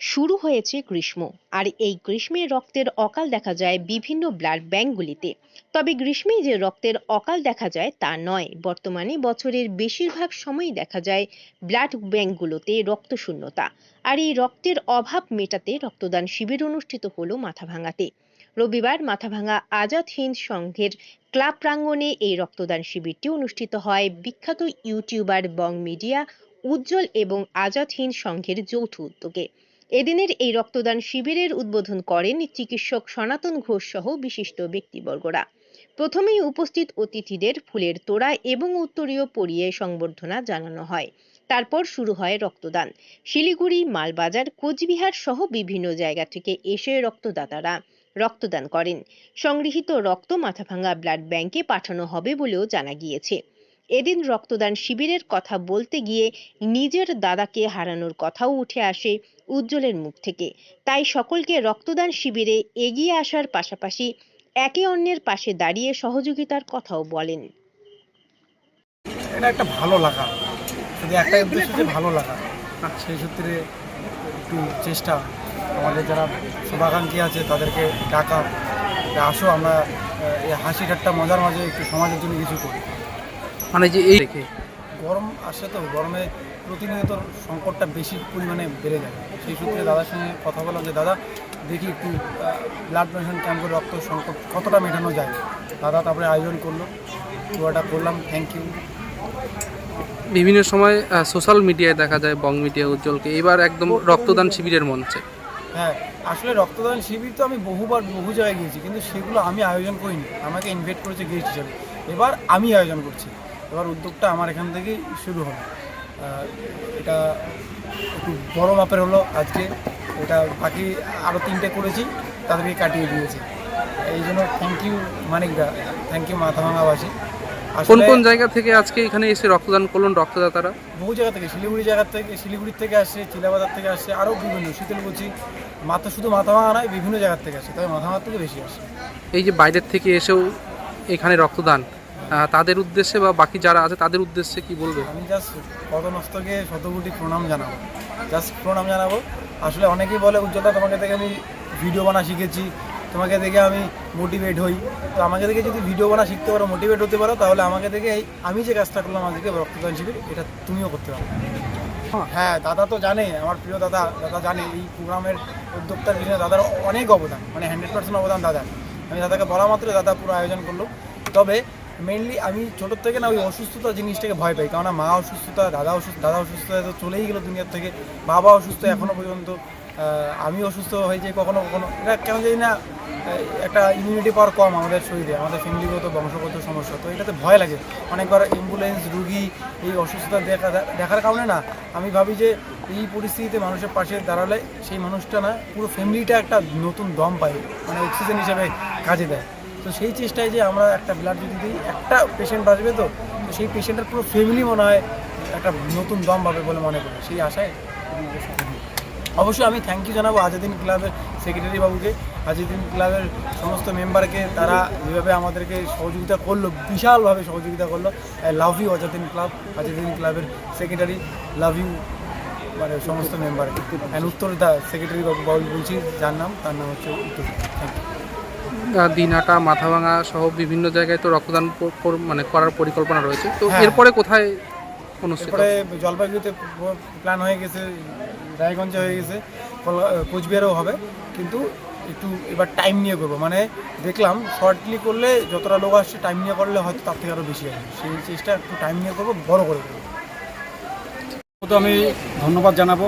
শুরু হয়েছে গ্রীষ্ম। আর এই গ্রীষ্মে রক্তের অকাল দেখা যায় বিভিন্ন ব্লাড ব্যাংকগুলিতে তবে গ্রীষ্মে যে রক্তের অকাল দেখা যায় তা নয়। বর্তমানে বছরের বেশিরভাগ সময়ই দেখা যায় ব্লাড ব্যাংকগুলোতে রক্তশূন্যতা। আর এই রক্তের অভাব মেটাতে রক্তদান শিবির অনুষ্ঠিত হলো মাথাভাঙাতে। রবিবার মাথাভাঙা আজাদ হিন্দ সংঘের ক্লাব প্রাঙ্গণে এই রক্তদান শিবিরটি অনুষ্ঠিত হয়। বিখ্যাত ইউটিউবার বং মিডিয়া উজ্জ্বল এবং আজাদ হিন্দ সংঘের যৌথ উদ্যোগে। এদিনের এই রক্তদান শিবিরের উদ্বোধন করেন চিকিৎসক সনাতন ঘোষ সহ বিশিষ্ট ব্যক্তিবর্গরা। প্রথমেই উপস্থিত অতিথিদের ফুলের তোড়া এবং উত্তরীয় পরিয়ে সংবর্ধনা জানানো হয়। তারপর শুরু হয় রক্তদান। শিলিগুড়ি, মালবাজার, কোচবিহার সহ বিভিন্ন জায়গা থেকে এসে রক্তদাতারা রক্তদান করেন। সংগৃহীত রক্ত মাথাভাঙ্গা ব্লাড ব্যাংকে পাঠানো হবে বলেও জানা গিয়েছে। এদিন রক্তদান শিবিরের কথা বলতে গিয়ে নিজের দাদাকে হারানোর কথাও উঠে আসে উজ্জ্বলের মুখ থেকে। তাই সকলকে রক্তদান শিবিরে এগিয়ে আসার পাশাপাশি একে অন্যের পাশে দাঁড়িয়ে সহযোগিতার কথাও বলেন। এটা একটা ভালো লাগা। শুধু একটাই উদ্দেশ্য যে ভালো লাগা। সেই সূত্রে একটু চেষ্টা। আমাদের যারা শুভাকাঙ্ক্ষী আছে, তাদেরকে ডাকা। আসো আমরা হাসি ঠাট্টা মজার মাঝে একটু সমাজের জন্য কিছু করি। মানে যে এই দেখে। গরম আসে তো গরমে প্রতিনিয়ত সংকটটা বেশি পরিমাণে বেড়ে যায়। সেই সূত্রে দাদার সঙ্গে কথা বললাম যে দাদা দেখি একটু ব্লাড ডোনেশন ক্যাম্পে রক্ত সংকট কতটা মেটানো যায়? দাদা তারপরে আয়োজন করল পুরোটা করলাম থ্যাংক ইউ বিভিন্ন সময় সোশ্যাল মিডিয়ায় দেখা যায় বং মিডিয়া উজ্জ্বলকে। এবার একদম রক্তদান শিবিরের মঞ্চে। হ্যাঁ আসলে রক্তদান শিবির তো আমি বহুবার বহু জায়গায় গিয়েছি কিন্তু সেগুলো আমি আয়োজন করিনি। আমাকে ইনভাইট করেছে গেস্ট হিসেবে। এবার আমি আয়োজন করছি। এবার উদ্যোগটা আমার এখান থেকেই শুরু হলো এটা একটু বড় মাপের হলো আজকে। এটা বাকি আরও তিনটে করেছি তাদেরকে কাটিয়ে দিয়েছি। এই জন্য থ্যাংক ইউ মানিকদা থ্যাংক ইউ মাথাভাঙাবাসী কোন কোন জায়গা থেকে আজকে এখানে এসে রক্তদান করলেন রক্তদাতারা? বহু জায়গা থেকে শিলিগুড়ি জায়গা থেকে শিলিগুড়ির থেকে আসছে চিলাবাজার থেকে আসছে আরও বিভিন্ন শীতলকুচি। মাথা শুধু মাথা ভাঙা নয় বিভিন্ন জায়গার থেকে আসে তবে মাথা ভাঙার থেকে বেশি আসে এই যে বাইরের থেকে এসেও এখানে রক্তদান তাদের উদ্দেশ্যে বা বাকি যারা আছে তাদের উদ্দেশ্যে কি বলবে? আমি জাস্ট পদনস্তকে শতকোটি প্রণাম জানাব। জাস্ট প্রণাম জানাব। আসলে অনেকেই বলে উজ্জ্বলতা তোমাকে দেখে আমি ভিডিও বানা শিখেছি। তোমাকে দেখে আমি মোটিভেট হই। তো আমাকে দেখে যদি ভিডিও বানা শিখতে পারো মোটিভেট হতে পারো, তাহলে আমাকে দেখে এই আমি যে কাজটা করলাম আজকে রক্তদান শিবির, এটা তুমিও করতে পারো। হ্যাঁ দাদা তো জানে, আমার প্রিয় দাদা দাদা জানে, এই প্রোগ্রামের উদ্যোক্তার পিছনে দাদার অনেক অবদান মানে হান্ড্রেড পার্সেন্ট অবদান দাদা আমি দাদাকে বলা মাত্র দাদা পুরো আয়োজন করল। তবে মেনলি আমি ছোটোর থেকে না ওই অসুস্থতা জিনিসটাকে ভয় পাই। কারণ মা অসুস্থতা, দাদা অসুস্থ, দাদা অসুস্থতা তো চলেই গেলো দুনিয়ার থেকে। বাবা অসুস্থ এখনও পর্যন্ত। আমি অসুস্থ হয়ে যাই কখনো কখনো। এটা কেন জানি না একটা ইমিউনিটি পাওয়ার কম আমাদের শরীরে। আমাদের ফ্যামিলিগত বংশগত সমস্যা। তো এটাতে ভয় লাগে। অনেকবার অ্যাম্বুলেন্স রুগী এই অসুস্থতা দেখা, দেখার কারণে না, আমি ভাবি যে এই পরিস্থিতিতে মানুষের পাশে দাঁড়ালে সেই মানুষটা না পুরো ফ্যামিলিটা একটা নতুন দম পায়। মানে অক্সিজেন হিসেবে কাজে দেয়। তো সেই চেষ্টায় যে আমরা একটা ব্লাড যদি দিই, একটা পেশেন্ট বাঁচবে তো সেই পেশেন্টের পুরো ফ্যামিলি মনে হয় একটা নতুন দম পাবে বলে মনে করি। সেই আশায় অবশ্যই আমি থ্যাংক ইউ জানাব আজাদিন ক্লাবের সেক্রেটারি বাবুকে। আজাদিন ক্লাবের সমস্ত মেম্বারকে তারা যেভাবে আমাদেরকে সহযোগিতা করল, বিশালভাবে সহযোগিতা করল। I love you Azadin club Azadin ক্লাবের সেক্রেটারি লাভ ইউ মানে সমস্ত মেম্বারকে অ্যান্ড উত্তর দা সেক্রেটারি বাবু বলছি, যার নাম, তার নাম হচ্ছে উত্তর থ্যাংক ইউ দিনহাটা মাথাভাঙা সহ বিভিন্ন জায়গায় তো রক্তদান কর- মানে করার পরিকল্পনা রয়েছে। তো হ্যাঁ। এরপরে কোথায় অনুষ্ঠিত জলপাইগুড়িতে প্ল্যান হয়ে গেছে রায়গঞ্জে হয়ে গেছে কোচবিহারেও হবে। কিন্তু একটু এবার টাইম নিয়ে করব। মানে দেখলাম শর্টলি করলে যতটা লোক আসছে টাইম নিয়ে করলে হয়তো তার থেকে আরও বেশি আসবে সেই চেষ্টা একটু টাইম নিয়ে করব বড় করে করব। তো আমি ধন্যবাদ জানাব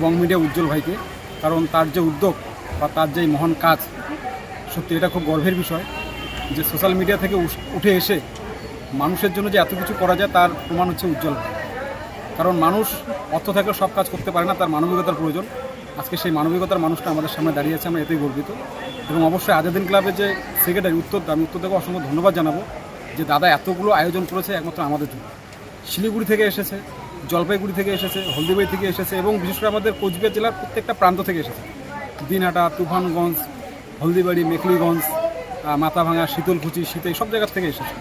বং মিডিয়া উজ্জ্বল ভাইকে কারণ তার যে উদ্যোগ বা তার যে মহান কাজ সত্যি এটা খুব গর্বের বিষয় যে সোশ্যাল মিডিয়া থেকে উঠে এসে মানুষের জন্য যে এত কিছু করা যায় তার প্রমাণ হচ্ছে উজ্জ্বল কারণ মানুষ অর্থ থাকলে সব কাজ করতে পারে না, তার মানবিকতার প্রয়োজন। আজকে সেই মানবিকতার মানুষটা আমাদের সামনে দাঁড়িয়ে আছে, আমরা এতেই গর্বিত। এবং অবশ্যই আজাদিন ক্লাবের যে সেক্রেটারি উত্তর, আমি উত্তর থেকে অসংখ্য ধন্যবাদ জানাব যে দাদা এতগুলো আয়োজন করেছে একমাত্র আমাদের জন্য। শিলিগুড়ি থেকে এসেছে, জলপাইগুড়ি থেকে এসেছে, হলদিবাড়ি থেকে এসেছে এবং বিশেষ করে আমাদের কোচবিহার জেলার প্রত্যেকটা প্রান্ত থেকে এসেছে। দিনহাটা, তুফানগঞ্জ হলদিবাড়ি মেখলিগঞ্জ আহ, মাথাভাঙা শীতলকুচি শীতে সব জায়গার থেকে এসেছে।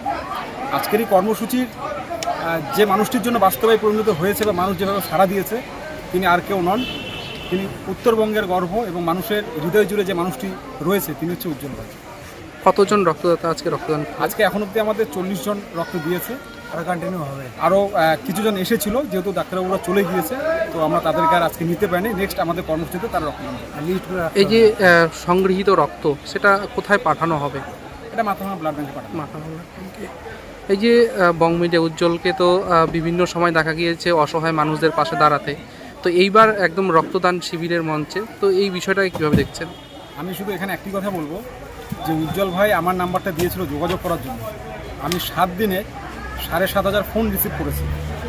আজকের এই কর্মসূচির যে মানুষটির জন্য বাস্তবে পরিণত হয়েছে বা মানুষ যেভাবে সাড়া দিয়েছে তিনি আর কেউ নন। তিনি উত্তরবঙ্গের গর্ব এবং মানুষের হৃদয় জুড়ে যে মানুষটি রয়েছে তিনি হচ্ছে উজ্জ্বল কতজন রক্তদাতা আজকে রক্তদান আজকে এখন অবধি আমাদের চল্লিশ জন রক্ত দিয়েছে। আর কন্টিনিউ হবে। আরও কিছুজন এসেছিল যেহেতু ডাক্তারবাবুরা চলে গিয়েছে তো আমরা তাদেরকে আর আজকে নিতে পারিনি। নেক্সট আমাদের কর্মসূচিতে তারা রক্ত এই যে সংগৃহীত রক্ত সেটা কোথায় পাঠানো হবে? এটা মাথামা ব্লাড ব্যাঙ্কে পাঠানো মাথা ভাঙা। এই যে আহ, বং মিডিয়া উজ্জ্বলকে তো বিভিন্ন সময় দেখা গিয়েছে অসহায় মানুষদের পাশে দাঁড়াতে। তো এইবার একদম রক্তদান শিবিরের মঞ্চে তো এই বিষয়টাকে কীভাবে দেখছেন? আমি শুধু এখানে একটি কথা বলব যে উজ্জ্বল ভাই আমার নাম্বারটা দিয়েছিল যোগাযোগ করার জন্য। আমি সাত দিনে সাড়ে সাত হাজার ফোন রিসিভ করেছি,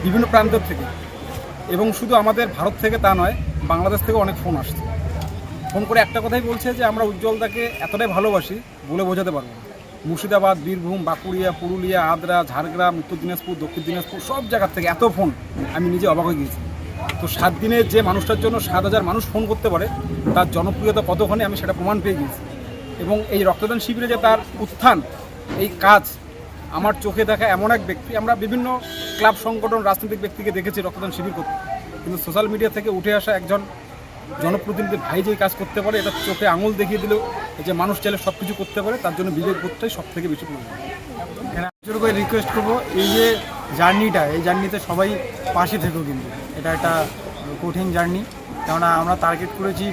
বিভিন্ন প্রান্ত থেকে। এবং শুধু আমাদের ভারত থেকে তা নয়, বাংলাদেশ থেকে অনেক ফোন আসছে। ফোন করে একটা কথাই বলছে যে, আমরা উজ্জ্বলদাকে এতটাই ভালোবাসি, বলে বোঝাতে পারব না। মুর্শিদাবাদ, বীরভূম, বাঁকুড়িয়া, পুরুলিয়া, আদ্রা, ঝাড়গ্রাম, উত্তর দিনাজপুর, দক্ষিণ দিনাজপুর, সব জায়গার থেকে এত ফোন আমি নিজে অবাক হয়ে গিয়েছি। তো সাত দিনে যে মানুষটার জন্য সাত হাজার মানুষ ফোন করতে পারে, তার জনপ্রিয়তা কতখানি আমি সেটা প্রমাণ পেয়ে গিয়েছি। এবং এই রক্তদান শিবিরে যে তার উত্থান, এই কাজ আমার চোখে দেখা এমন এক ব্যক্তি, আমরা বিভিন্ন ক্লাব, সংগঠন, রাজনৈতিক ব্যক্তিকে দেখেছি রক্তদান শিবির করতে। কিন্তু সোশ্যাল মিডিয়া থেকে উঠে আসা একজন জনপ্রতিনিধি ভাই যে কাজ করতে পারে, এটা চোখে আঙুল দেখিয়ে দিলেও যে মানুষ চাইলে সব কিছু করতে পারে, তার জন্য বিবেক বোধটাই সব থেকে বেশি প্রয়োজন। করে রিকোয়েস্ট করব, এই যে জার্নিটা এই জার্নিতে সবাই পাশে থেকেও কিন্তু। এটা একটা কঠিন জার্নি কেননা আমরা টার্গেট করেছি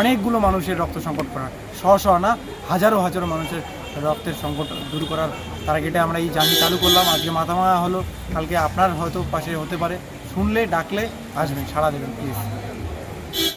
অনেকগুলো মানুষের রক্ত সংকট করার। শ শ না, হাজারো হাজারো মানুষের রক্তের সংকট দূর করার টার্গেটে আমরা এই জার্নি চালু করলাম। আজকে মাথা মাথা হলো, কালকে আপনার হয়তো পাশে হতে পারে। শুনলে, ডাকলে আসবেন, সাড়া দেবেন প্লিজ